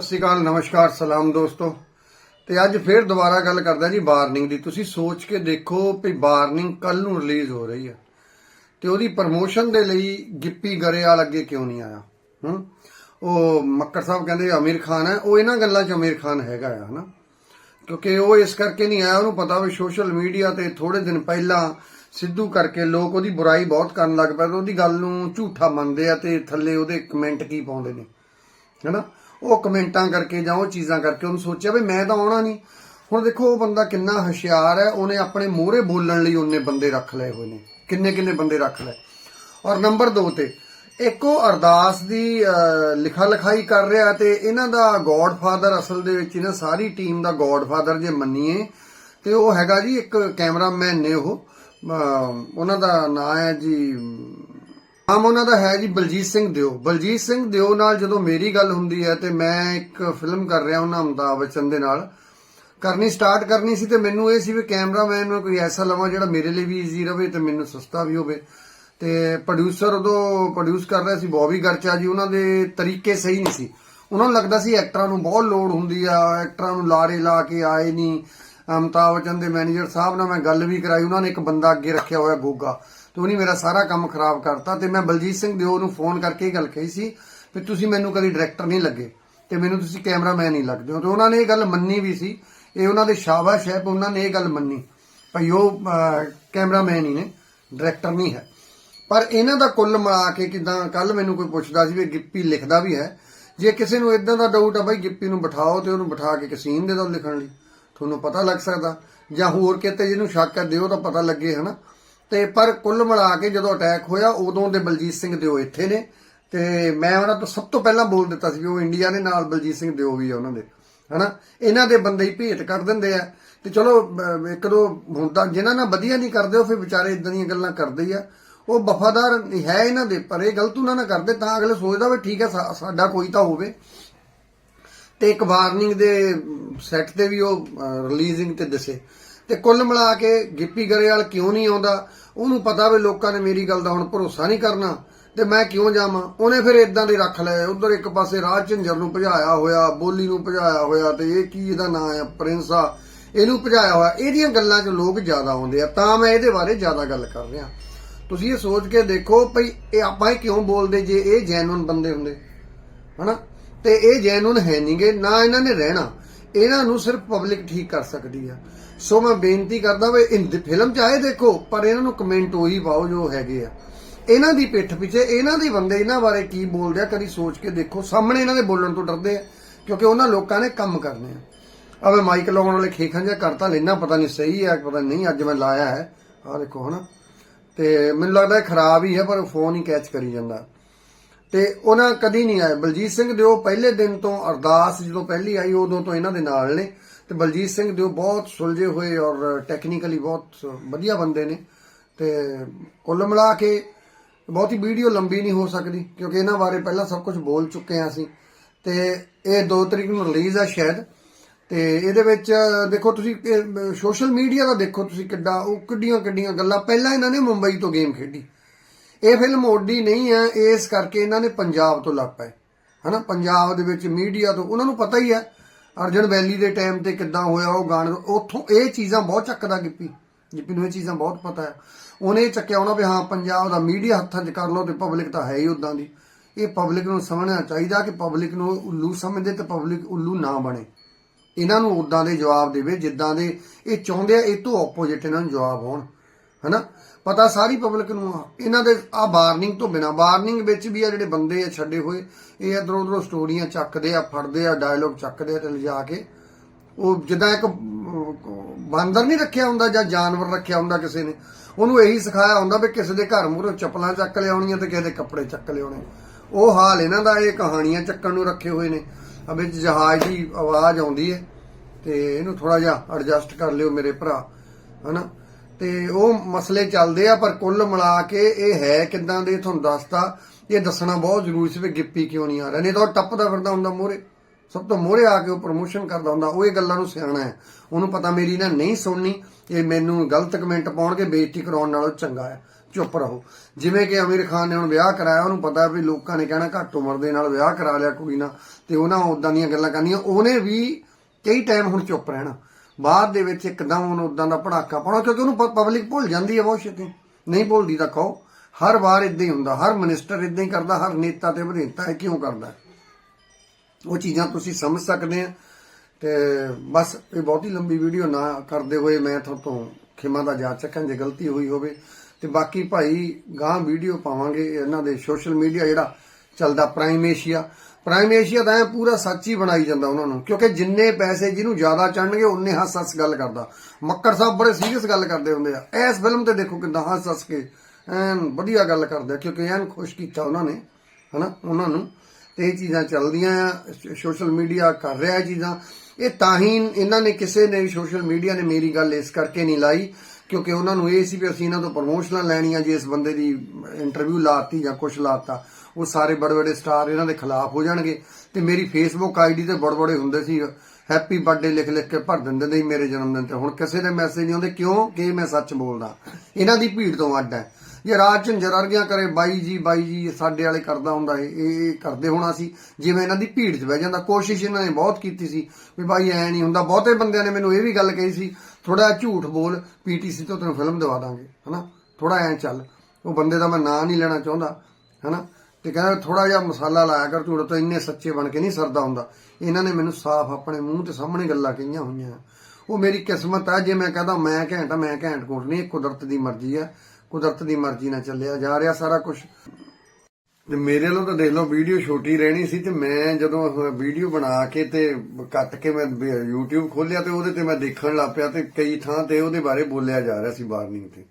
ਸਤਿ ਸ਼੍ਰੀ ਅਕਾਲ, ਨਮਸਕਾਰ, ਸਲਾਮ ਦੋਸਤੋ। ਤੇ ਅੱਜ ਫੇਰ ਦੁਬਾਰਾ ਗੱਲ ਕਰਦਾ ਜੀ ਵਾਰਨਿੰਗ ਦੀ। ਤੁਸੀਂ ਸੋਚ ਕੇ ਦੇਖੋ ਵੀ ਵਾਰਨਿੰਗ ਕੱਲ ਨੂੰ ਰਿਲੀਜ਼ ਹੋ ਰਹੀ ਹੈ। ਤੇ ਉਹਦੀ ਪ੍ਰਮੋਸ਼ਨ ਦੇ ਲਈ ਗਿੱਪੀ ਗਰੇਵਾਲ ਅੱਗੇ ਕਿਉਂ ਨਹੀਂ ਆਇਆ? ਹੂੰ? ਉਹ ਮੱਕੜ ਸਾਹਿਬ ਕਹਿੰਦੇ ਅਮੀਰ ਖਾਨ ਹੈ। ਉਹ ਇਹਨਾਂ ਗੱਲਾਂ 'ਚ ਅਮੀਰ ਖਾਨ ਹੈਗਾ ਆ, ਹਨਾ? ਕਿਉਂਕਿ ਉਹ ਇਸ ਕਰਕੇ ਨਹੀਂ ਆਇਆ। ਉਹਨੂੰ ਪਤਾ ਵੀ ਸੋਸ਼ਲ ਮੀਡੀਆ ਤੇ ਥੋੜੇ ਦਿਨ ਪਹਿਲਾਂ ਸਿੱਧੂ ਕਰਕੇ ਲੋਕ ਉਹਦੀ ਬੁਰਾਈ ਬਹੁਤ ਕਰਨ ਲੱਗ ਪਏ ਤੇ ਉਹਦੀ ਗੱਲ ਨੂੰ ਝੂਠਾ ਮੰਨਦੇ ਆ ਤੇ ਥੱਲੇ ਉਹਦੇ ਕਮੈਂਟ ਕੀ ਪਾਉਂਦੇ ਨੇ, ਹੈਨਾ? ਉਹ ਕਮੈਂਟਾਂ ਕਰਕੇ ਜਾਂ ਉਹ ਚੀਜ਼ਾਂ ਕਰਕੇ ਉਹਨੂੰ ਸੋਚਿਆ ਵੀ ਮੈਂ ਤਾਂ ਆਉਣਾ ਨਹੀਂ। ਹੁਣ ਦੇਖੋ ਉਹ ਬੰਦਾ ਕਿੰਨਾ ਹੁਸ਼ਿਆਰ ਹੈ, ਉਹਨੇ ਆਪਣੇ ਮੂਹਰੇ ਬੋਲਣ ਲਈ ਉਹਨੇ ਬੰਦੇ ਰੱਖ ਲਏ ਹੋਏ ਨੇ। ਕਿੰਨੇ ਕਿੰਨੇ ਬੰਦੇ ਰੱਖ ਲਏ। ਔਰ ਨੰਬਰ 2 ਤੇ, ਇੱਕ ਉਹ ਅਰਦਾਸ ਦੀ ਲਿਖਾ ਲਿਖਾਈ ਕਰ ਰਿਹਾ ਤੇ ਇਹਨਾਂ ਦਾ ਗੋਡਫਾਦਰ ਅਸਲ ਦੇ ਵਿੱਚ ਇਹਨਾਂ ਸਾਰੀ ਟੀਮ ਦਾ ਗੋਡਫਾਦਰ ਜੇ ਮੰਨੀਏ, ਤੇ ਉਹ ਹੈਗਾ ਜੀ ਇੱਕ ਕੈਮਰਾਮੈਨ ਨੇ ਉਹ। ਉਹਨਾਂ ਦਾ ਨਾਮ ਹੈ ਜੀ ਨਾਮ ਉਹਨਾਂ ਦਾ ਹੈ ਜੀ ਬਲਜੀਤ ਸਿੰਘ ਦਿਓ। ਬਲਜੀਤ ਸਿੰਘ ਦਿਓ ਨਾਲ ਜਦੋਂ ਮੇਰੀ ਗੱਲ ਹੁੰਦੀ ਹੈ ਤੇ ਮੈਂ ਇੱਕ ਫਿਲਮ ਕਰ ਰਿਹਾ ਉਹਨਾਂ ਅਮਿਤਾਭ ਬੱਚਨ ਦੇ ਨਾਲ। ਕਰਨੀ ਸਟਾਰਟ ਕਰਨੀ ਸੀ ਤੇ ਮੈਨੂੰ ਇਹ ਸੀ ਵੀ ਕੈਮਰਾਮੈਨ ਨੂੰ ਕੋਈ ਐਸਾ ਲਵਾਂ ਜਿਹੜਾ ਮੇਰੇ ਲਈ ਵੀ ਈਜ਼ੀ ਰਹੇ ਤੇ ਮੈਨੂੰ ਸਸਤਾ ਵੀ ਹੋਵੇ। ਤੇ ਪ੍ਰੋਡਿਊਸਰ ਉਦੋਂ ਪ੍ਰੋਡਿਊਸ ਕਰ ਰਿਹਾ ਸੀ ਬੌਬੀ ਗਰਚਾ ਜੀ, ਉਹਨਾਂ ਦੇ ਤਰੀਕੇ ਸਹੀ ਨਹੀਂ ਸੀ। ਉਹਨਾਂ ਨੂੰ ਲੱਗਦਾ ਸੀ ਐਕਟਰਾਂ ਨੂੰ ਬਹੁਤ ਲੋੜ ਹੁੰਦੀ ਆ ਐਕਟਰਾਂ ਨੂੰ ਲਾਰੇ ਲਾ ਕੇ ਆਏ ਨਹੀਂ। ਅਮਿਤਾਭ ਬੱਚਨ ਦੇ ਮੈਨੇਜਰ ਸਾਹਿਬ ਨਾਲ ਮੈਂ ਗੱਲ ਵੀ ਕਰਾਈ, ਉਹਨਾਂ ਨੇ ਇੱਕ ਬੰਦਾ ਅੱਗੇ ਰੱਖਿਆ ਹੋਇਆ ਗੋਗਾ। ਤੇ ਉਹਨੇ ਮੇਰਾ ਸਾਰਾ ਕੰਮ ਖਰਾਬ ਕਰਤਾ ਤੇ ਮੈਂ ਬਲਜੀਤ ਸਿੰਘ ਦਿਓ ਨੂੰ ਫੋਨ ਕਰਕੇ ਇਹ ਗੱਲ ਕਹੀ ਸੀ ਵੀ ਤੁਸੀਂ ਮੈਨੂੰ ਕਦੀ ਡਾਇਰੈਕਟਰ ਨਹੀਂ ਲੱਗੇ ਤੇ ਮੈਨੂੰ ਤੁਸੀਂ ਕੈਮਰਾਮੈਨ ਹੀ ਲੱਗਦੇ ਹੋ। ਤੇ ਉਹਨਾਂ ਨੇ ਇਹ ਗੱਲ ਮੰਨੀ ਵੀ ਸੀ। ਇਹ ਉਹਨਾਂ ਦੇ ਸ਼ਾਬਾਸ਼ ਹੈ ਕਿ ਉਹਨਾਂ ਨੇ ਇਹ ਗੱਲ ਮੰਨੀ ਭਈ ਉਹ ਕੈਮਰਾਮੈਨ ਹੀ ਨੇ ਡਾਇਰੈਕਟਰ ਨਹੀਂ ਹੈ। ਪਰ ਇਹਨਾਂ ਦਾ ਕੁੱਲ ਮਿਲਾ ਕੇ ਕਿਦਾਂ ਕੱਲ ਮੈਨੂੰ ਕੋਈ ਪੁੱਛਦਾ ਸੀ ਵੀ ਗਿੱਪੀ ਲਿਖਦਾ ਵੀ ਹੈ। ਜੇ ਕਿਸੇ ਨੂੰ ਇਦਾਂ ਦਾ ਡਾਊਟ ਆ ਬਈ ਗਿੱਪੀ ਨੂੰ ਬਿਠਾਓ ਤੇ ਉਹਨੂੰ ਬਿਠਾ ਕੇ ਇੱਕ ਸੀਨ ਦੇ ਦਿਓ ਲਿਖਣ ਲਈ, ਤੁਹਾਨੂੰ ਪਤਾ ਲੱਗ ਸਕਦਾ। ਜਾਂ ਹੋਰ ਕਿਤੇ ਜਿਹਨੂੰ ਸ਼ੱਕ ਹੈ ਦਿਓ ਤਾਂ ਪਤਾ ਲੱਗੇ, ਹਨਾ? ਤੇ ਪਰ ਕੁੱਲ ਮਿਲਾ ਕੇ ਜਦੋਂ ਅਟੈਕ ਹੋਇਆ, ਉਦੋਂ ਦੇ ਬਲਜੀਤ ਸਿੰਘ ਦਿਓ ਇੱਥੇ ਨੇ। ਤੇ ਮੈਂ ਉਹਨਾਂ ਤੋਂ ਸਭ ਤੋਂ ਪਹਿਲਾਂ ਬੋਲ ਦਿੱਤਾ ਸੀ ਉਹ ਇੰਡੀਆ ਦੇ ਨਾਲ ਬਲਜੀਤ ਸਿੰਘ ਦਿਓ ਵੀ ਆ ਉਹਨਾਂ ਦੇ, ਹਨਾ? ਇਹਨਾਂ ਦੇ ਬੰਦੇ ਹੀ ਭੇਟ ਕਰ ਦਿੰਦੇ ਆ। ਤੇ ਚਲੋ ਇੱਕ ਦੋ ਹੁੰਦਾ ਜਿਨ੍ਹਾਂ ਨਾਲ ਵਧੀਆ ਨਹੀਂ ਕਰਦੇ, ਉਹ ਫਿਰ ਵਿਚਾਰੇ ਇਦਾਂ ਦੀਆਂ ਗੱਲਾਂ ਕਰਦੇ ਆ। ਉਹ ਵਫਾਦਾਰ ਹੈ ਇਹਨਾਂ ਦੇ, ਪਰ ਇਹ ਗਲਤ ਉਹਨਾਂ ਨਾਲ ਕਰਦੇ, ਤਾਂ ਅਗਲੇ ਸੋਚਦਾ ਵੀ ਠੀਕ ਹੈ ਸਾਡਾ ਕੋਈ ਤਾਂ ਹੋਵੇ। ਤੇ ਇੱਕ ਵਾਰਨਿੰਗ ਦੇ ਸੈੱਟ ਤੇ ਵੀ ਉਹ ਰਿਲੀਜ਼ਿੰਗ ਤੇ ਦਿਸੇ। ਤੇ ਕੁੱਲ ਮਿਲਾ ਕੇ ਗਿੱਪੀ ਗਰੇਵਾਲ ਕਿਉਂ ਨਹੀਂ ਆਉਂਦਾ? ਉਹਨੂੰ ਪਤਾ ਵੀ ਲੋਕਾਂ ਨੇ ਮੇਰੀ ਗੱਲ ਦਾ ਹੁਣ ਭਰੋਸਾ ਨਹੀਂ ਕਰਨਾ। ਤੇ ਮੈਂ ਕਿਉਂ ਜਾਵਾਂ? ਉਹਨੇ ਫਿਰ ਇਦਾਂ ਦੇ ਰੱਖ ਲਏ। ਉਧਰ ਇੱਕ ਪਾਸੇ ਰਾਜ ਝੰਜਰ ਨੂੰ ਭਜਾਇਆ ਹੋਇਆ, ਬੋਲੀ ਨੂੰ ਭਜਾਇਆ ਹੋਇਆ, ਤੇ ਇਹ ਕੀ ਇਹਦਾ ਨਾਂ ਆ? ਪ੍ਰਿੰਸ ਆ। ਇਹਨੂੰ ਭਜਾਇਆ ਹੋਇਆ। ਇਹਦੀਆਂ ਗੱਲਾਂ 'ਚ ਲੋਕ ਜ਼ਿਆਦਾ ਆਉਂਦੇ ਆ। ਤਾਂ ਮੈਂ ਇਹਦੇ ਬਾਰੇ ਜ਼ਿਆਦਾ ਗੱਲ ਕਰ ਰਿਹਾ। ਤੁਸੀਂ ਇਹ ਸੋਚ ਕੇ ਦੇਖੋ ਭਈ ਇਹ ਆਪਾਂ ਹੀ ਕਿਉਂ ਬੋਲਦੇ ਜੇ ਇਹ ਜੈਨੂਨ ਬੰਦੇ ਹੁੰਦੇ? ਹਨਾ? ਤੇ ਇਹ ਜੈਨੂਨ ਹੈ ਨਹੀਂਗੇ ਨਾ ਇਹਨਾਂ ਨੇ ਰਹਿਣਾ। ਇਹਨਾਂ ਨੂੰ ਸਿਰਫ ਪਬਲਿਕ ਠੀਕ ਕਰ ਸਕਦੀ ਆ। ਸੋ ਮੈਂ ਬੇਨਤੀ ਕਰਦਾ ਵੀ ਹਿੰਦੀ ਫਿਲਮ ਚਾਹੇ ਦੇਖੋ, ਪਰ ਇਹਨਾਂ ਨੂੰ ਕਮੈਂਟ ਉਹੀ ਪਾਓ ਜੋ ਹੈਗੇ ਆ। ਇਹਨਾਂ ਦੀ ਪਿੱਠ ਪਿੱਛੇ, ਇਹਨਾਂ ਦੇ ਬੰਦੇ ਇਹਨਾਂ ਬਾਰੇ ਕੀ ਬੋਲਦੇ ਆ, ਕਦੀ ਸੋਚ ਕੇ ਦੇਖੋ। ਸਾਹਮਣੇ ਇਹਨਾਂ ਦੇ ਬੋਲਣ ਤੋਂ ਡਰਦੇ ਆ, ਕਿਉਂਕਿ ਉਹਨਾਂ ਲੋਕਾਂ ਨੇ ਕੰਮ ਕਰਨੇ ਆ। ਆ ਮੈਂ ਮਾਈਕ ਲਾਉਣ ਵਾਲੇ ਖੇਖਾਂ ਜਿਹਾ ਕਰਤਾ ਲੈਣਾ ਪਤਾ ਨਹੀਂ ਸਹੀ ਹੈ ਪਤਾ ਨਹੀਂ, ਅੱਜ ਮੈਂ ਲਾਇਆ ਹੈ। ਆ ਦੇਖੋ ਹਨਾ। ਤੇ ਮੈਨੂੰ ਲੱਗਦਾ ਖਰਾਬ ਹੀ ਹੈ ਪਰ ਫੋਨ ਹੀ ਕੈਚ ਕਰੀ ਜਾਂਦਾ। ਤੇ ਉਹਨਾਂ ਕਦੀ ਨਹੀਂ ਆਏ। ਬਲਜੀਤ ਸਿੰਘ ਦਿਓ ਪਹਿਲੇ ਦਿਨ ਤੋਂ ਅਰਦਾਸ, ਜਦੋਂ ਪਹਿਲੀ ਆਈ, ਉਦੋਂ ਤੋਂ ਇਹਨਾਂ ਦੇ ਨਾਲ ਨੇ। ਤੇ ਬਲਜੀਤ ਸਿੰਘ ਦਿਓ ਬਹੁਤ ਸੁਲਝੇ ਹੋਏ ਔਰ ਟੈਕਨੀਕਲੀ ਬਹੁਤ ਵਧੀਆ ਬੰਦੇ ਨੇ। ਤੇ ਕੁੱਲ ਮਿਲਾ ਕੇ ਬਹੁਤੀ ਵੀਡੀਓ ਲੰਬੀ ਨਹੀਂ ਹੋ ਸਕਦੀ, ਕਿਉਂਕਿ ਇਹਨਾਂ ਬਾਰੇ ਪਹਿਲਾਂ ਸਭ ਕੁਝ ਬੋਲ ਚੁੱਕੇ ਹਾਂ ਅਸੀਂ। ਤੇ ਇਹ 2 ਤਰੀਕ ਨੂੰ ਰਿਲੀਜ਼ ਆ ਸ਼ਾਇਦ। ਤੇ ਇਹਦੇ ਵਿੱਚ ਦੇਖੋ ਤੁਸੀਂ ਸੋਸ਼ਲ ਮੀਡੀਆ ਦਾ ਦੇਖੋ ਤੁਸੀਂ ਕਿੱਡਾ, ਉਹ ਕਿੱਡੀਆਂ ਕਿੱਡੀਆਂ ਗੱਲਾਂ। ਪਹਿਲਾਂ ਇਹਨਾਂ ਨੇ ਮੁੰਬਈ ਤੋਂ ਗੇਮ ਖੇਡੀ। ਇਹ ਫਿਲਮ ਓਡੀ ਨਹੀਂ ਹੈ, ਇਸ ਕਰਕੇ ਇਹਨਾਂ ਨੇ ਪੰਜਾਬ ਤੋਂ ਲੱਗ ਪਏ ਹਨਾ, ਪੰਜਾਬ ਦੇ ਵਿੱਚ ਮੀਡੀਆ ਤੋਂ, ਉਹਨਾਂ ਨੂੰ ਪਤਾ ਹੀ ਹੈ, ਅਰਜਨ ਵੈਲੀ ਦੇ ਟਾਈਮ ਤੇ ਕਿੱਦਾਂ ਹੋਇਆ ਉਹ ਗਾਣੇ, ਉੱਥੋਂ ਇਹ ਚੀਜ਼ਾਂ ਬਹੁਤ ਚੱਕਦਾ ਗਿੱਪੀ। ਗਿੱਪੀ ਨੂੰ ਇਹ ਚੀਜ਼ਾਂ ਬਹੁਤ ਪਤਾ ਹੈ। ਉਹਨੇ ਇਹ ਚੱਕਿਆ ਉਹਨਾਂ ਵੀ ਹਾਂ, ਪੰਜਾਬ ਦਾ ਮੀਡੀਆ ਹੱਥਾਂ 'ਚ ਕਰ ਲਓ ਤੇ ਪਬਲਿਕ ਤਾਂ ਹੈ ਹੀ ਉਦਾਂ ਦੀ। ਇਹ ਪਬਲਿਕ ਨੂੰ ਸਮਝਣਾ ਚਾਹੀਦਾ ਕਿ ਪਬਲਿਕ ਨੂੰ ਉੱਲੂ ਸਮਝਦੇ ਤੇ ਪਬਲਿਕ ਉੱਲੂ ਨਾ ਬਣੇ। ਇਹਨਾਂ ਨੂੰ ਉਦਾਂ ਦੇ ਜਵਾਬ ਦੇਵੇ, ਜਿੱਦਾਂ ਦੇ ਇਹ ਚਾਹੁੰਦੇ ਆ, ਇਹ ਤੋਂ ਆਪੋਜੀਟ ਇਹਨਾਂ ਨੂੰ ਜਵਾਬ ਹੋਣ। ਹਨਾ? ਪਤਾ ਸਾਰੀ ਪਬਲਿਕ ਨੂੰ ਆ। ਇਹਨਾਂ ਦੇ ਆ ਵਾਰਨਿੰਗ ਤੋਂ ਬਿਨਾ ਵਾਰਨਿੰਗ ਵਿੱਚ ਵੀ ਆ ਜਿਹੜੇ ਬੰਦੇ ਆ ਛੱਡੇ ਹੋਏ, ਇਹ ਇਧਰੋਂ ਉਧਰੋਂ ਸਟੋਰੀਆਂ ਚੱਕਦੇ ਆ, ਫੜਦੇ ਆ ਡਾਇਲੋਗ ਚੱਕਦੇ ਆ ਤੇ ਲਿਜਾ ਕੇ ਉਹ ਜਿੱਦਾਂ ਇੱਕ ਬਾਂਦਰ ਨਹੀਂ ਰੱਖਿਆ ਹੁੰਦਾ ਜਾਂ ਜਾਨਵਰ ਰੱਖਿਆ ਹੁੰਦਾ ਕਿਸੇ ਨੇ, ਉਹਨੂੰ ਇਹੀ ਸਿਖਾਇਆ ਹੁੰਦਾ ਵੀ ਕਿਸੇ ਦੇ ਘਰ ਮੂਹਰੇ ਚੱਪਲਾਂ ਚੱਕ ਲਿਆਉਣੀਆਂ ਤੇ ਕਿਸੇ ਦੇ ਕੱਪੜੇ ਚੱਕ ਲਿਆਉਣੇ। ਉਹ ਹਾਲ ਇਹਨਾਂ ਦਾ, ਇਹ ਕਹਾਣੀਆਂ ਚੱਕਣ ਨੂੰ ਰੱਖੇ ਹੋਏ ਨੇ। ਆ ਵਿੱਚ ਜਹਾਜ਼ ਦੀ ਆਵਾਜ਼ ਆਉਂਦੀ ਹੈ ਤੇ ਇਹਨੂੰ ਥੋੜਾ ਜਿਹਾ ਐਡਜਸਟ ਕਰ ਲਿਓ ਮੇਰੇ ਭਰਾ, ਹਨਾ? ਤੇ ਉਹ ਮਸਲੇ ਚੱਲਦੇ ਆ, ਪਰ ਕੁੱਲ ਮਿਲਾ ਕੇ ਇਹ ਹੈ ਕਿਦਾਂ ਦੇ ਤੁਹਾਨੂੰ ਦੱਸਤਾ, ਇਹ ਦੱਸਣਾ ਬਹੁਤ ਜ਼ਰੂਰੀ ਸੀ ਵੀ ਗਿੱਪੀ ਕਿਉਂ ਨਹੀਂ ਆ ਰਿਹਾ, ਨਹੀਂ ਤਾਂ ਉਹ ਟੱਪਦਾ ਫਿਰਦਾ ਹੁੰਦਾ ਮੋਰੇ ਸਭ ਤੋਂ ਮੋਰੇ ਆ ਕੇ ਉਹ ਪ੍ਰਮੋਸ਼ਨ ਕਰਦਾ ਹੁੰਦਾ, ਉਹ ਇਹ ਗੱਲਾਂ ਨੂੰ ਸਿਆਣਾ ਹੈ, ਉਹਨੂੰ ਪਤਾ ਮੇਰੀ ਨਾ ਨਹੀਂ ਸੁਣਨੀ, ਇਹ ਮੈਨੂੰ ਗਲਤ ਕਮੈਂਟ ਪਾਉਣਗੇ, ਬੇਇੱਜ਼ਤੀ ਕਰਾਉਣ ਨਾਲੋਂ ਚੰਗਾ ਹੈ, ਚੁੱਪ ਰਹੋ। ਜਿਵੇਂ ਕਿ ਅਮੀਰ ਖਾਨ ਨੇ ਹੁਣ ਵਿਆਹ ਕਰਾਇਆ, ਉਹਨੂੰ ਪਤਾ ਵੀ ਲੋਕਾਂ ਨੇ ਕਹਿਣਾ ਘੱਟ ਉਮਰ ਦੇ ਨਾਲ ਵਿਆਹ ਕਰਾ ਲਿਆ ਕੁੜੀ ਨਾਲ, ਤੇ ਉਹਨਾਂ ਉਦਾਂ ਦੀਆਂ ਗੱਲਾਂ ਕਰਨੀਆਂ, ਉਹਨੇ ਵੀ ਕਈ ਟਾਈਮ ਹੁਣ ਚੁੱਪ ਰਹਿਣਾ। ਬਾਅਦ ਦੇ ਵਿੱਚ ਇੱਕਦਮ ਉਹਨੂੰ ਉਦਾਂ ਦਾ ਪੜਾਕਾ ਪਾਉਣਾ, ਕਿਉਂਕਿ ਉਹਨੂੰ ਪਬਲਿਕ ਭੁੱਲ ਜਾਂਦੀ ਹੈ ਬਹੁਤ ਛੇਤੀ। ਨਹੀਂ ਭੁੱਲਦੀ ਤਾਂ ਕਹੋ, ਹਰ ਵਾਰ ਇਦਾਂ ਹੀ ਹੁੰਦਾ, ਹਰ ਮਿਨਿਸਟਰ ਇਦਾਂ ਹੀ ਕਰਦਾ, ਹਰ ਨੇਤਾ ਤੇ ਵਿਧੇਤਾ ਇਹ ਕਿਉਂ ਕਰਦਾ? ਉਹ ਚੀਜ਼ਾਂ ਤੁਸੀਂ ਸਮਝ ਸਕਦੇ ਆ, ਤੇ ਬਸ ਇਹ ਬਹੁਤੀ ਲੰਬੀ ਵੀਡੀਓ ਨਾ ਕਰਦੇ ਹੋਏ ਮੈਂ ਤੁਹਾਨੂੰ ਖਿਮਾ ਦਾ ਜਾ ਚੱਕਾਂ, ਜੇ ਗਲਤੀ ਹੋਈ ਹੋਵੇ। ਤੇ ਬਾਕੀ ਭਾਈ ਗਾਂ ਵੀਡੀਓ ਪਾਵਾਂਗੇ ਇਹਨਾਂ ਦੇ ਸੋਸ਼ਲ ਮੀਡੀਆ ਜਿਹੜਾ ਚੱਲਦਾ ਪ੍ਰਾਈਮ ਏਸ਼ੀਆ ਪ੍ਰਾਈਮ ਏਸ਼ੀਆ ਤਾਂ ਐਂ ਪੂਰਾ ਸੱਚ ਹੀ ਬਣਾਈ ਜਾਂਦਾ ਉਹਨਾਂ ਨੂੰ, ਕਿਉਂਕਿ ਜਿੰਨੇ ਪੈਸੇ ਜਿਹਨੂੰ ਜ਼ਿਆਦਾ ਚੜਨਗੇ ਉਨੇ ਹੱਸ ਹੱਸ ਗੱਲ ਕਰਦਾ। ਮੱਕੜ ਸਾਹਿਬ ਬੜੇ ਸੀਰੀਅਸ ਗੱਲ ਕਰਦੇ ਹੁੰਦੇ ਆ। ਇਸ ਫਿਲਮ ਤੇ ਦੇਖੋ ਕਿੰਨਾ ਹੱਸ ਹੱਸ ਕੇ ਐਨ ਵਧੀਆ ਗੱਲ ਕਰਦੇ ਕਿਉਂਕਿ ਐਨ ਖੁਸ਼ ਕੀਤਾ ਉਹਨਾਂ ਨੇ, ਹਨਾ, ਉਹਨਾਂ ਨੂੰ। ਤੇ ਇਹ ਚੀਜ਼ਾਂ ਚੱਲਦੀਆਂ ਆ ਸੋਸ਼ਲ ਮੀਡੀਆ ਕਰ ਰਿਹਾ ਇਹ ਚੀਜ਼ਾਂ। ਇਹ ਤਾਂ ਹੀ ਇਹਨਾਂ ਨੇ ਕਿਸੇ ਨੇ ਵੀ ਸੋਸ਼ਲ ਮੀਡੀਆ ਨੇ ਮੇਰੀ ਗੱਲ ਇਸ ਕਰਕੇ ਨਹੀਂ ਲਾਈ, ਕਿਉਂਕਿ ਉਹਨਾਂ ਨੂੰ ਇਹ ਸੀ ਵੀ ਅਸੀਂ ਇਹਨਾਂ ਤੋਂ ਪ੍ਰਮੋਸ਼ਨਾਂ ਲੈਣੀਆਂ ਜੇ ਇਸ ਬੰਦੇ ਦੀ ਇੰਟਰਵਿਊ ਲਾਤੀ ਜਾਂ ਕੁਝ ਲਾਤਾ। ਉਹ ਸਾਰੇ ਬੜੇ ਬੜੇ ਸਟਾਰ ਇਹਨਾਂ ਦੇ ਖਿਲਾਫ ਹੋ ਜਾਣਗੇ। ਤੇ ਮੇਰੀ ਫੇਸਬੁੱਕ ਆਈਡੀ ਤੇ ਬੜੇ ਬੜੇ ਹੁੰਦੇ ਸੀ ਹੈਪੀ ਬਰਥਡੇ ਲਿਖ ਲਿਖ ਕੇ ਭਰ ਦਿੰਦੇ ਨੇ ਮੇਰੇ ਜਨਮ ਦਿਨ ਤੇ। ਹੁਣ ਕਿਸੇ ਦੇ ਮੈਸੇਜ ਨਹੀਂ ਆਉਂਦੇ, ਕਿਉਂ? ਕਿ ਮੈਂ ਸੱਚ ਬੋਲਦਾ। ਇਹਨਾਂ ਦੀ ਭੀੜ ਤੋਂ ਅੱਡ ਹੈ। ਜੇ ਰਾਜ ਝੰਜਰ ਵਰਗੀਆਂ ਕਰੇ, ਬਾਈ ਜੀ ਬਾਈ ਜੀ, ਸਾਡੇ ਵਾਲੇ ਕਰਦਾ ਹੁੰਦਾ ਇਹ ਇਹ ਕਰਦੇ ਹੋਣਾ ਸੀ। ਜਿਵੇਂ ਇਹਨਾਂ ਦੀ ਭੀੜ 'ਚ ਬਹਿ ਜਾਂਦਾ, ਕੋਸ਼ਿਸ਼ ਇਹਨਾਂ ਨੇ ਬਹੁਤ ਕੀਤੀ ਸੀ ਵੀ ਬਾਈ ਐ ਨਹੀਂ ਹੁੰਦਾ। ਬਹੁਤੇ ਬੰਦਿਆਂ ਨੇ ਮੈਨੂੰ ਇਹ ਵੀ ਗੱਲ ਕਹੀ ਸੀ ਥੋੜਾ ਝੂਠ ਬੋਲ ਪੀਟੀਸੀ ਤੋਂ ਤੈਨੂੰ ਫਿਲਮ ਦਿਵਾ ਦਾਂਗੇ ਹਨਾ? ਥੋੜਾ ਐ ਚੱਲ। ਉਹ ਬੰਦੇ ਦਾ ਮੈਂ ਨਾਂ ਨਹੀਂ ਲੈਣਾ ਚਾਹੁੰਦਾ, ਹਨਾ? ਤੇ ਕਹਿੰਦਾ ਥੋੜਾ ਜਿਹਾ ਮਸਾਲਾ ਲਾਇਆ ਕਰ, ਝੂਠ ਤੋਂ ਇੰਨੇ ਸੱਚੇ ਬਣ ਕੇ ਨਹੀਂ ਸਰਦਾ ਹੁੰਦਾ। ਇਹਨਾਂ ਨੇ ਮੈਨੂੰ ਸਾਫ਼ ਆਪਣੇ ਮੂੰਹ ਤੇ ਸਾਹਮਣੇ ਗੱਲਾਂ ਕਹੀਆਂ ਹੋਈਆਂ। ਉਹ ਮੇਰੀ ਕਿਸਮਤ ਆ, ਜੇ ਮੈਂ ਕਹਦਾ ਮੈਂ ਘੈਂਟ ਆ, ਮੈਂ ਘੈਂਟ ਕੋਟ ਨਹੀਂ ਕੁਦਰਤ ਦੀ ਮਰਜ਼ੀ ਆ। ਕੁਦਰਤ ਦੀ ਮਰਜ਼ੀ ਨਾਲ ਚੱਲਿਆ ਜਾ ਰਿਹਾ ਸਾਰਾ ਕੁਝ ਮੇਰੇ ਵੱਲੋਂ ਤਾਂ ਦੇਖ ਲਓ, ਵੀਡੀਓ ਛੋਟੀ ਰਹਿਣੀ ਸੀ ਤੇ ਮੈਂ ਜਦੋਂ ਵੀਡੀਓ ਬਣਾ ਕੇ ਤੇ ਕੱਟ ਕੇ ਮੈਂ ਵੀ YouTube ਖੋਲਿਆ ਤੇ ਉਹਦੇ ਤੇ ਮੈਂ ਦੇਖਣ ਲੱਗ ਪਿਆ ਤੇ ਕਈ ਥਾਂ ਤੇ ਉਹਦੇ ਬਾਰੇ ਬੋਲਿਆ ਜਾ ਰਿਹਾ ਸੀ ਵਾਰਨਿੰਗ ਤੇ।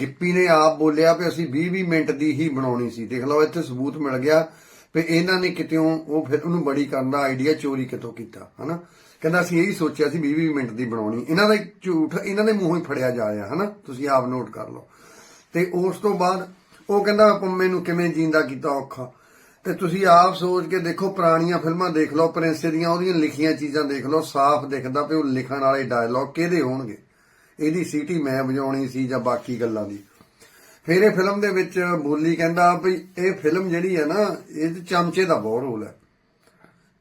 ਗਿੱਪੀ ਨੇ ਆਪ ਬੋਲਿਆ ਵੀ ਅਸੀਂ 20-20 ਮਿੰਟ ਦੀ ਹੀ ਬਣਾਉਣੀ ਸੀ। ਦੇਖ ਲਓ, ਇੱਥੇ ਸਬੂਤ ਮਿਲ ਗਿਆ ਵੀ ਇਹਨਾਂ ਨੇ ਕਿਤਿਓਂ ਉਹ ਫਿਰ ਉਹਨੂੰ ਬੜੀ ਕਰਨ ਦਾ ਆਈਡੀਆ ਚੋਰੀ ਕਿਤੋਂ ਕੀਤਾ, ਹਨਾ? ਕਹਿੰਦਾ ਅਸੀਂ ਇਹੀ ਸੋਚਿਆ ਸੀ 20-20 ਮਿੰਟ ਦੀ ਬਣਾਉਣੀ। ਇਹਨਾਂ ਦਾ ਝੂਠ, ਇਹਨਾਂ ਦੇ ਮੂੰਹੋਂ ਹੀ ਫੜਿਆ ਜਾ ਰਿਹਾ, ਹਨਾ? ਤੁਸੀਂ ਆਪ ਨੋਟ ਕਰ ਲਓ। ਤੇ ਉਸ ਤੋਂ ਬਾਅਦ ਉਹ ਕਹਿੰਦਾ ਪੰਮੇ ਨੂੰ ਕਿਵੇਂ ਜੀਂਦਾ ਕੀਤਾ ਔਖਾ? ਤੇ ਤੁਸੀਂ ਆਪ ਸੋਚ ਕੇ ਦੇਖੋ, ਪੁਰਾਣੀਆਂ ਫਿਲਮਾਂ ਦੇਖ ਲਓ, ਪ੍ਰਿੰਸ ਦੀਆਂ, ਉਹਦੀਆਂ ਲਿਖੀਆਂ ਚੀਜ਼ਾਂ ਦੇਖ ਲਓ, ਸਾਫ਼ ਦਿਖਦਾ ਵੀ ਉਹ ਲਿਖਣ ਵਾਲੇ ਡਾਇਲੌਗ ਕਿਹਦੇ ਹੋਣਗੇ? ਇਹਦੀ ਸੀਟੀ ਮੈਂ ਵਜਾਉਣੀ ਸੀ ਜਾਂ ਬਾਕੀ ਗੱਲਾਂ ਦੀ। ਫਿਰ ਇਹ ਫਿਲਮ ਦੇ ਵਿੱਚ ਬੋਲੀ ਕਹਿੰਦਾ ਵੀ ਇਹ ਫਿਲਮ ਜਿਹੜੀ ਹੈ ਨਾ, ਇਹ 'ਚ ਚਮਚੇ ਦਾ ਬਹੁਤ ਰੋਲ ਹੈ।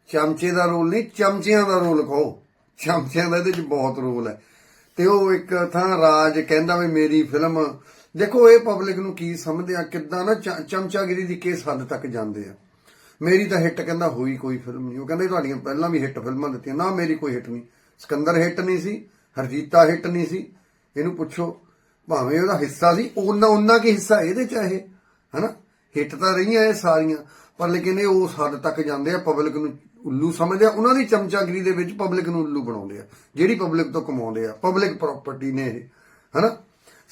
ਚਮਚੇ ਦਾ ਰੋਲ ਨਹੀਂ, ਚਮਚਿਆਂ ਦਾ ਰੋਲ ਕਹੋ। ਚਮਚਿਆਂ ਦਾ ਇਹਦੇ 'ਚ ਬਹੁਤ ਰੋਲ ਹੈ। ਤੇ ਉਹ ਇੱਕ ਥਾਂ ਰਾਜ ਕਹਿੰਦਾ ਵੀ ਮੇਰੀ ਫਿਲਮ, ਦੇਖੋ ਇਹ ਪਬਲਿਕ ਨੂੰ ਕੀ ਸਮਝਦੇ ਆ, ਕਿੱਦਾਂ ਨਾ ਚ- ਚਮਚਾਗਿਰੀ ਦੀ ਕਿਸ ਹੱਦ ਤੱਕ ਜਾਂਦੇ ਆ। ਮੇਰੀ ਤਾਂ ਹਿੱਟ ਕਹਿੰਦਾ ਹੋਈ ਕੋਈ ਫਿਲਮ ਨਹੀਂ। ਉਹ ਕਹਿੰਦੇ ਤੁਹਾਡੀਆਂ ਪਹਿਲਾਂ ਵੀ ਹਿੱਟ ਫਿਲਮਾਂ ਦਿੱਤੀਆਂ। ਨਾ ਮੇਰੀ ਕੋਈ ਹਿੱਟ ਨਹੀਂ। ਸਿਕੰਦਰ ਹਿੱਟ ਨਹੀਂ ਸੀ। ਹਰਜੀਤਾ ਹਿੱਟ ਨਹੀਂ ਸੀ। ਇਹਨੂੰ ਪੁੱਛੋ, ਭਾਵੇਂ ਉਹਦਾ ਹਿੱਸਾ ਸੀ, ਉਹਨਾਂ ਉਹਨਾਂ ਕੀ ਹਿੱਸਾ ਇਹਦੇ ਚ ਆ ਇਹ? ਹਨਾ? ਹਿੱਟ ਤਾਂ ਰਹੀਆਂ ਇਹ ਸਾਰੀਆਂ, ਪਰ ਲੇਕਿਨ ਇਹ ਉਸ ਹੱਦ ਤੱਕ ਜਾਂਦੇ ਆ, ਪਬਲਿਕ ਨੂੰ ਉੱਲੂ ਸਮਝਦੇ ਆ। ਉਹਨਾਂ ਦੀ ਚਮਚਾਗਿਰੀ ਦੇ ਵਿੱਚ ਪਬਲਿਕ ਨੂੰ ਉੱਲੂ ਬਣਾਉਂਦੇ ਆ, ਜਿਹੜੀ ਪਬਲਿਕ ਤੋਂ ਕਮਾਉਂਦੇ ਆ। ਪਬਲਿਕ ਪ੍ਰਾਪਰਟੀ ਨੇ ਇਹ, ਹਨਾ?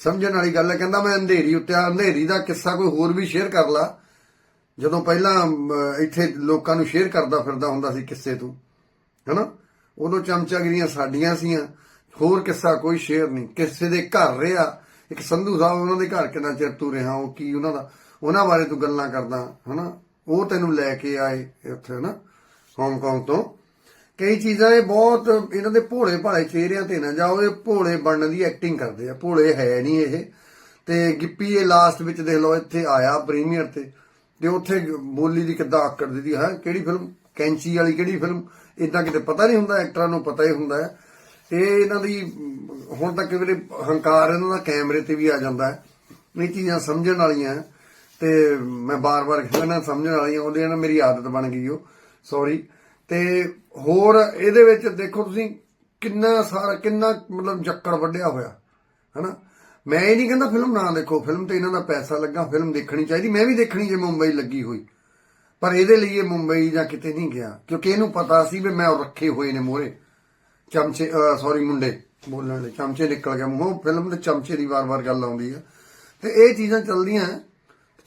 ਸਮਝਣ ਵਾਲੀ ਗੱਲ ਹੈ, ਕਹਿੰਦਾ ਮੈਂ ਅੰਧੇਰੀ ਉੱਤੇ ਆ, ਅੰਧੇਰੀ ਦਾ ਕਿੱਸਾ ਕੋਈ ਹੋਰ ਵੀ ਸ਼ੇਅਰ ਕਰ ਲਾ। ਜਦੋਂ ਪਹਿਲਾਂ ਇੱਥੇ ਲੋਕਾਂ ਨੂੰ ਸ਼ੇਅਰ ਕਰਦਾ ਫਿਰਦਾ ਹੁੰਦਾ ਸੀ ਕਿੱਸੇ ਤੋਂ, ਹਨਾ? ਉਦੋਂ ਚਮਚਾਗਿਰੀਆਂ ਸਾਡੀਆਂ ਸੀਆਂ। ਹੋਰ ਕਿੱਸਾ ਕੋਈ ਸ਼ੇਅਰ ਨਹੀਂ। ਕਿਸੇ ਦੇ ਘਰ ਰਿਹਾ, ਇੱਕ ਸੰਧੂ ਸਾਹਿਬ ਉਹਨਾਂ ਦੇ ਘਰ ਕਿੰਨਾ ਚਿਰ ਤੂੰ ਰਿਹਾ, ਉਹ ਕੀ ਉਹਨਾਂ ਦਾ, ਉਹਨਾਂ ਬਾਰੇ ਤੂੰ ਗੱਲਾਂ ਕਰਦਾ, ਹਨਾ? ਉਹ ਤੈਨੂੰ ਲੈ ਕੇ ਆਏ ਉੱਥੇ ਹਨਾ? ਹਾਂਗਕਾਂਗ ਤੋਂ। ਕਈ ਚੀਜ਼ਾਂ ਇਹ ਬਹੁਤ, ਇਹਨਾਂ ਦੇ ਭੋਲੇ ਭਾਲੇ ਚਿਹਰਿਆਂ ਤੇ ਨਾ ਜਾਓ, ਇਹ ਭੋਲੇ ਬਣਨ ਦੀ ਐਕਟਿੰਗ ਕਰਦੇ ਆ। ਭੋਲੇ ਹੈ ਨਹੀਂ ਇਹ। ਤੇ ਗਿੱਪੀ ਇਹ ਲਾਸਟ ਵਿੱਚ ਦੇਖ ਲਓ, ਇੱਥੇ ਆਇਆ ਪ੍ਰੀਮੀਅਰ ਤੇ। ਤੇ ਉੱਥੇ ਬੋਲੀ ਦੀ ਕਿੱਦਾਂ ਆਕੜ ਦਿੱਤੀ, ਹੈ? ਕਿਹੜੀ ਫਿਲਮ ਕੈਂਚੀ ਵਾਲੀ ਕਿਹੜੀ ਫਿਲਮ ਇਦਾਂ ਕਿਤੇ ਪਤਾ ਨਹੀਂ ਹੁੰਦਾ ਐਕਟਰਾਂ ਨੂੰ ਪਤਾ ਹੀ ਹੁੰਦਾ ਹੈ। ਇਹ ਇਹਨਾਂ ਦੀ, ਹੁਣ ਤੱਕ ਵੀਰੇ ਹੰਕਾਰ ਇਹਨਾਂ ਦਾ ਕੈਮਰੇ ਤੇ ਵੀ ਆ ਜਾਂਦਾ ਹੈ। ਇਹ ਚੀਜ਼ਾਂ ਸਮਝਣ ਵਾਲੀਆਂ ਹੈ ਤੇ ਮੈਂ ਬਾਰ-ਬਾਰ ਕਹਿੰਦਾ ਸਮਝਣ ਵਾਲੀਆਂ, ਉਹਦੇ ਨਾਲ ਮੇਰੀ ਆਦਤ ਬਣ ਗਈ ਉਹ ਸੌਰੀ ਤੇ ਹੋਰ ਇਹਦੇ ਵਿੱਚ ਦੇਖੋ ਤੁਸੀਂ ਕਿੰਨਾ ਸਾਰਾ, ਕਿੰਨਾ ਮਤਲਬ ਜੱਕੜ ਵੱਢਿਆ ਹੋਇਆ, ਹਨਾ? ਮੈਂ ਇਹ ਨਹੀਂ ਕਹਿੰਦਾ ਫਿਲਮ ਨਾ ਦੇਖੋ ਫਿਲਮ ਤੇ ਇਹਨਾਂ ਦਾ ਪੈਸਾ ਲੱਗਾ ਫਿਲਮ ਦੇਖਣੀ ਚਾਹੀਦੀ। ਮੈਂ ਵੀ ਦੇਖਣੀ ਜੇ ਮੁੰਬਈ ਲੱਗੀ ਹੋਈ। ਪਰ ਇਹਦੇ ਲਈ ਇਹ ਮੁੰਬਈ ਜਾਂ ਕਿਤੇ ਨਹੀਂ ਗਿਆ, ਕਿਉਂਕਿ ਇਹਨੂੰ ਪਤਾ ਸੀ ਵੀ ਮੈਂ ਉਹ ਰੱਖੇ ਹੋਏ ਨੇ ਮੋਹਰੇ। ਚਮਚੇ ਸੌਰੀ ਮੁੰਡੇ, ਬੋਲਣ ਲਈ ਚਮਚੇ ਨਿਕਲ ਗਿਆ ਮੂੰਹੋਂ। ਫਿਲਮ ਦੇ ਚਮਚੇ ਦੀ ਵਾਰ-ਵਾਰ ਗੱਲ ਆਉਂਦੀ ਆ ਤੇ ਇਹ ਚੀਜ਼ਾਂ ਚੱਲਦੀਆਂ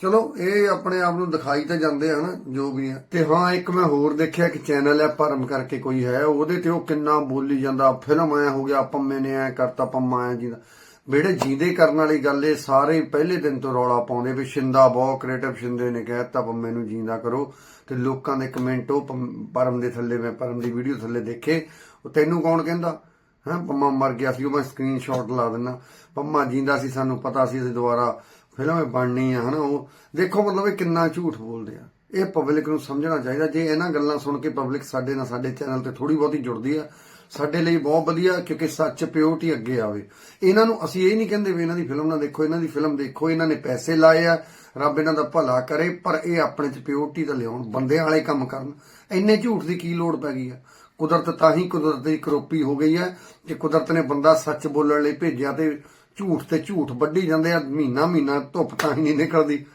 ਚਲੋ, ਇਹ ਆਪਣੇ ਆਪ ਨੂੰ ਦਿਖਾਈ ਤਾਂ ਜਾਂਦੇ ਹਨ, ਜੋ ਵੀ ਆ ਤੇ ਹਾਂ, ਇੱਕ ਮੈਂ ਹੋਰ ਦੇਖਿਆ ਕਿ ਚੈਨਲ ਹੈ ਪਰਮ ਕਰਕੇ ਕੋਈ ਹੈ। ਉਹਦੇ ਤੇ ਉਹ ਕਿੰਨਾ ਬੋਲੀ ਜਾਂਦਾ। ਫਿਲਮ ਐ ਹੋ ਗਿਆ, ਪੰਮੇ ਨੇ ਐ ਕਰਤਾ, ਪੰਮਾ ਐ ਜੀ ਦਾ ਜਿਹੜੇ ਜੀਂਦੇ ਕਰਨ ਵਾਲੀ ਗੱਲ ਇਹ, ਸਾਰੇ ਪਹਿਲੇ ਦਿਨ ਤੋਂ ਰੌਲਾ ਪਾਉਂਦੇ ਵੀ ਸ਼ਿੰਦਾ ਬਹੁਤ ਕ੍ਰੀਏਟਿਵ ਸ਼ਿੰਦੇ ਨੇ ਕਹਿਤਾ ਪੰਮੇ ਨੂੰ ਜੀਂਦਾ ਕਰੋ। ਤੇ ਲੋਕਾਂ ਦੇ ਕਮੈਂਟ ਉਹ ਪੰਮ- ਪਰਮ ਦੇ ਥੱਲੇ, ਮੈਂ ਪਰਮ ਦੀ ਵੀਡੀਓ ਥੱਲੇ ਦੇਖੇ। ਉਹ ਤੈਨੂੰ ਕੌਣ ਕਹਿੰਦਾ? ਹੈਂ, ਪੰਮਾ ਮਰ ਗਿਆ ਸੀ, ਉਹ ਮੈਂ ਸਕਰੀਨਸ਼ਾਟ ਲਾ ਦਿੰਨਾ। ਪੰਮਾ ਜਿੰਦਾ ਸੀ, ਸਾਨੂੰ ਪਤਾ ਸੀ ਅਸੀਂ ਦੁਬਾਰਾ ਫਿਲਮ ਬਣਨੀ ਆ, ਹਨਾ ਉਹ। ਦੇਖੋ ਮਤਲਬ ਇਹ ਕਿੰਨਾ ਝੂਠ ਬੋਲਦੇ ਆ। ਇਹ ਪਬਲਿਕ ਨੂੰ ਸਮਝਣਾ ਚਾਹੀਦਾ। ਜੇ ਇਹਨਾਂ ਗੱਲਾਂ ਸੁਣ ਕੇ ਪਬਲਿਕ ਸਾਡੇ ਨਾਲ, ਸਾਡੇ ਚੈਨਲ ਤੇ ਥੋੜੀ ਬਹੁਤੀ ਜੁੜਦੀ ਆ, ਸਾਡੇ ਲਈ ਬਹੁਤ ਵਧੀਆ, ਕਿਉਂਕਿ ਸੱਚ ਪਿਓਰਟੀ ਅੱਗੇ ਆਵੇ। ਇਹਨਾਂ ਨੂੰ ਅਸੀਂ ਇਹ ਨਹੀਂ ਕਹਿੰਦੇ ਵੀ ਇਹਨਾਂ ਦੀ ਫਿਲਮ ਨਾ ਦੇਖੋ, ਇਹਨਾਂ ਦੀ ਫਿਲਮ ਦੇਖੋ, ਇਹਨਾਂ ਨੇ ਪੈਸੇ ਲਾਏ ਆ, ਰੱਬ ਇਹਨਾਂ ਦਾ ਭਲਾ ਕਰੇ, ਪਰ ਇਹ ਆਪਣੇ ਚ ਪਿਓਰਟੀ ਦਾ ਲਿਆਉਣ, ਬੰਦਿਆਂ ਵਾਲੇ ਕੰਮ ਕਰਨ। ਇੰਨੇ ਝੂਠ ਦੀ ਕੀ ਲੋੜ ਪੈ ਗਈ ਆ? ਕੁਦਰਤ ਤਾਂ ਹੀ ਕੁਦਰਤ ਦੀ ਕਰੋਪੀ ਹੋ ਗਈ ਹੈ ਕਿ ਕੁਦਰਤ ਨੇ ਬੰਦਾ ਸੱਚ ਬੋਲਣ ਲਈ ਭੇਜਿਆ ਤੇ ਝੂਠ ਤੇ ਝੂਠ ਵੱਢੀ ਜਾਂਦੇ ਆ, ਮਹੀਨਾ ਮਹੀਨਾ ਧੁੱਪ ਤਾਂ ਹੀ ਨਹੀਂ ਨਿਕਲਦੀ,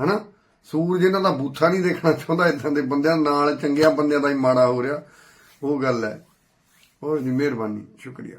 ਹਨਾ? ਸੂਰਜ ਇਹਨਾਂ ਦਾ ਬੂਥਾ ਨਹੀਂ ਦੇਖਣਾ ਚਾਹੁੰਦਾ, ਇਦਾਂ ਦੇ ਬੰਦਿਆਂ ਨਾਲ ਚੰਗਿਆਂ ਬੰਦਿਆਂ ਦਾ ਹੀ ਮਾੜਾ ਹੋ ਰਿਹਾ, ਉਹ ਗੱਲ ਹੈ। ਹੋਰ ਜੀ, ਮਿਹਰਬਾਨੀ, ਸ਼ੁਕਰੀਆ।